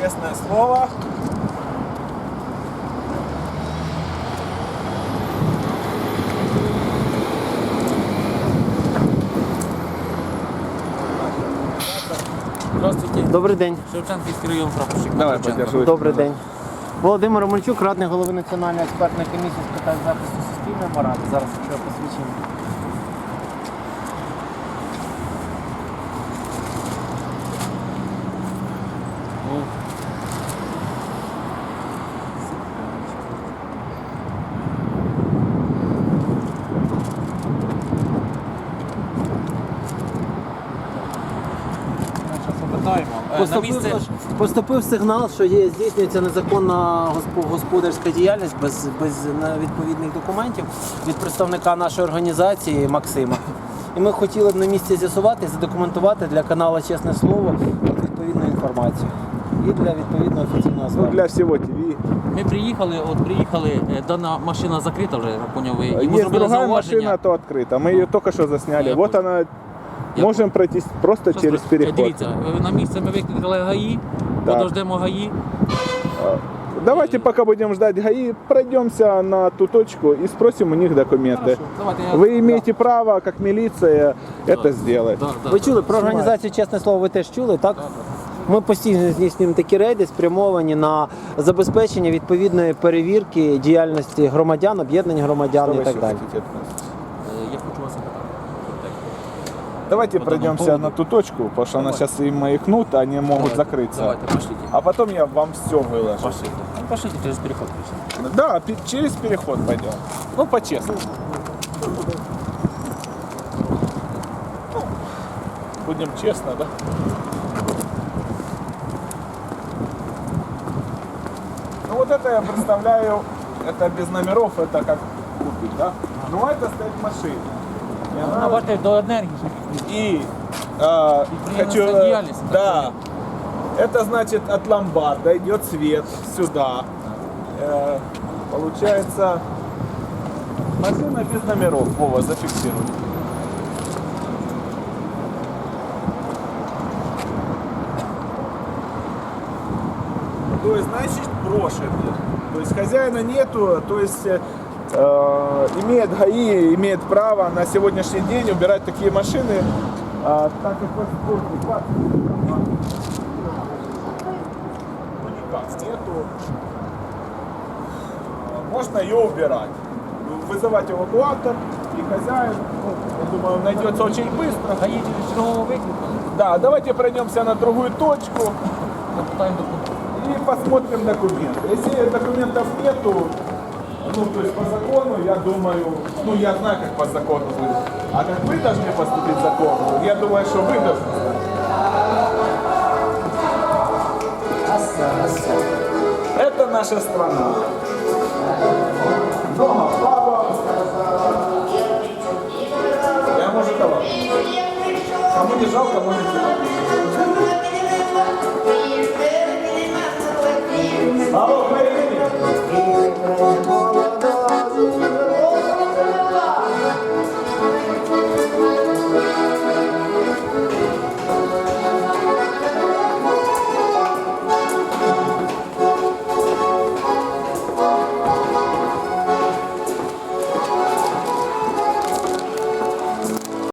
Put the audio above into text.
честное слово. Здравствуйте. Добрий день. Шевченківський район прапорщик. Давай, подержу. Добрий день. Володимир Омельчук, радник голови Національної експертної комісії з питань захисту суспільної моралі. Зараз якщо посвідчення. Запитаємо. Е, На Поступив, місце поступив сигнал, що є здійснюється незаконна госпо- господарська діяльність без, без на- відповідних документів від представника нашої організації Максима. І ми хотіли б на місці з'ясувати, задокументувати для каналу Чесне Слово відповідну інформацію. І для відповідного офіційного Ну, звернення. для всего ТВ. ми приїхали, от приїхали, е, дана машина закрита вже, я поняв, ви. І ми Есть зробили другая зауваження. машина, то открыта. Мы ее только что засняли. Я вот понял. она. Я Можем пройти просто Що через зробити? Е, переход. Дивіться, е, на місце ми викликали ГАІ, Так. подождемо ГАІ. Давайте, пока будем ждать ГАИ, пройдемся на ту точку и спросим у них документы. Хорошо, давайте я- Вы имеете право, как милиция, это сделать. Да, да, Ви да. чули про організацію Чесне Слово, ви теж чули, так? Ми постійно здійснюємо такі рейди, спрямовані на забезпечення відповідної перевірки діяльності громадян, об'єднань громадян Что і вы так еще далі. хотите от нас? Давайте По данному пройдемся поводу. на ту точку, потому что она Давай. сейчас им маякнут, они могут Давайте, закрыться. Давайте, пошліть. А потом я вам все выложу. Пошліть. Ну, Пошліть через переход. пішли. Да, пе- через переход пойдем. Ну, по-честному. Ну, Будем честно, да? Ну вот это я представляю, это без номеров, это как купить, да? Ну это стоит машина. И она- Вона бачите до енергії. и а, хочу, э, деятельность, да, это значит от ломбарда идет свет сюда. Э, получается машина без номеров. Вова, зафиксируй. То есть, значит, брошенный. То есть хозяина нету, то есть э, имеет ГАИ, имеет право на сегодняшний день убирать такие машины, а, так как нету. А, Можно ее убирать. Вызывать эвакуатор и хозяин, ну, я думаю, найдется очень быстро. ГАІ через чергового. Да, давайте пройдемся на другую точку. И посмотрим документы. Если документов нету, ну, то есть по закону, я думаю, ну, я знаю, как по закону будет. А как вы должны поступить закону, я думаю, что вы должны. Это наша страна. Много права. Я, может, давай. Кому не жалко, можете. Алло.